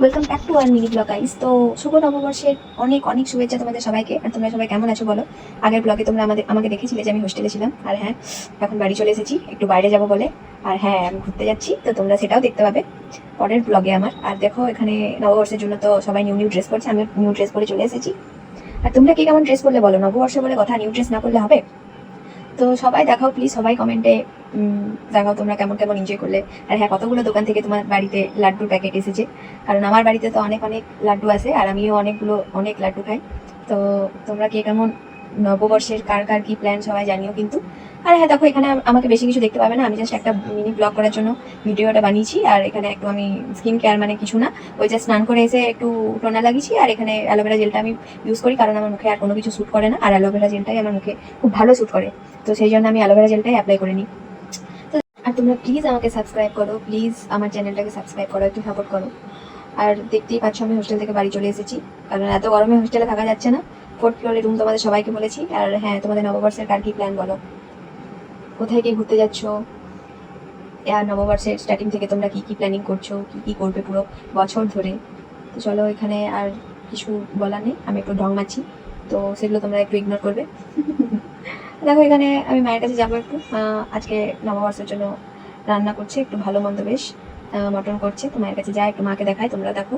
Welcome back to our mini vlog guys তো শুভ নববর্ষের অনেক অনেক শুভেচ্ছা তোমাদের সবাইকে। আর তোমরা সবাই কেমন আছো বলো? আগের ব্লগে তোমরা আমাদের, আমাকে দেখেছিলে যে আমি হোস্টেলে ছিলাম। আর হ্যাঁ এখন বাড়ি চলে এসেছি, একটু বাইরে যাব বলে। আর হ্যাঁ আমি ঘুরতে যাচ্ছি, তো তোমরা সেটাও দেখতে পাবে পরের ব্লগে আমার। আর দেখো, এখানে নববর্ষের জন্য তো সবাই নিউ নিউ ড্রেস করছে আমি নিউ ড্রেস পরে চলে এসেছি। আর তোমরা কি কেমন ড্রেস পরলে বলো? নববর্ষ বলে কথা নিউ ড্রেস না করলে হবে? তো সবাই দেখাও প্লিজ সবাই কমেন্টে দেখাও তোমরা কেমন কেমন এনজয় করলে। আর হ্যাঁ কতগুলো দোকান থেকে তোমার বাড়িতে লাড্ডুর প্যাকেট এসেছে। কারণ আমার বাড়িতে তো অনেক অনেক লাড্ডু আছে, আর আমিও অনেকগুলো, অনেক লাড্ডু খাই। তো তোমরা কে কেমন, নববর্ষের কার কার কি প্ল্যান সবাই জানিও কিন্তু। আর হ্যাঁ দেখো, এখানে আমাকে বেশি কিছু দেখতে পাবে না, আমি জাস্ট একটা মিনি ব্লগ করার জন্য ভিডিওটা বানিয়েছি। আর এখানে একটু আমি স্কিন কেয়ার মানে কিছু না, ওই যে স্নান করে এসে একটু টোনা লাগিয়েছি। আর এখানে অ্যালোভেরা জেলটা আমি ইউজ করি, কারণ আমার মুখে আর কোনো কিছু শ্যুট করে না। আর অ্যালোভেরা জেলটাই আমার মুখে খুব ভালো শ্যুট করে। তো সেই জন্য আমি অ্যালোভেরা জেলটাই অ্যাপ্লাই করে নিই। আর তোমরা প্লিজ আমাকে সাবস্ক্রাইব করো প্লিজ আমার চ্যানেলটাকে সাবস্ক্রাইব করো, একটু সাপোর্ট করো। আর দেখতেই পাচ্ছ আমি হোস্টেল থেকে বাড়ি চলে এসেছি, কারণ এত গরমে হোস্টেলে থাকা যাচ্ছে না। ফোর্থ ফ্লোরে রুম তোমাদের সবাইকে বলেছি, আর হ্যাঁ তোমাদের নববর্ষের কার কি প্ল্যান বলো? কোথায় কি ঘুরতে যাচ্ছ? আর নববর্ষের স্টার্টিং থেকে তোমরা কী কী প্ল্যানিং করছ? কী কী করবে পুরো বছর ধরে? তো চলো এখানে আর কিছু বলার নেই, আমি একটু ঢং মারছি, তো সেগুলো তোমরা একটু ইগনোর করবে। দেখো এখানে আমি মায়ের কাছে যাব একটু আজকে নববর্ষের জন্য রান্না করছে, একটু ভালো মন্দ বেশ। মটন করছে, তো মায়ের কাছে যাই, একটু মাকে দেখায় তোমরা দেখো।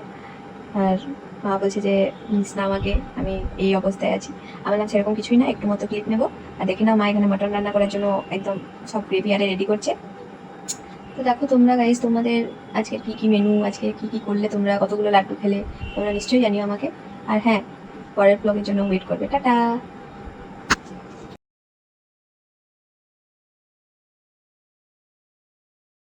আর মা বলছে যে মিস না আমাকে, আমি এই অবস্থায় আছি। আমি বললাম, সেরকম কিছুই না, একটু মতো ক্লিপ নেব। আর দেখি না, মা এখানে মটন রান্না করার জন্য একদম সব গ্রেভি আরে রেডি করছে। তো দেখো তোমরা গাইজ তোমাদের আজকে কি কি মেনু আজকে কি কি করলে তোমরা, কতগুলো লাড্ডু খেলে, তোমরা নিশ্চয়ই জানিও আমাকে। আর হ্যাঁ পরের ব্লগের জন্য ওয়েট করবে। টাটা!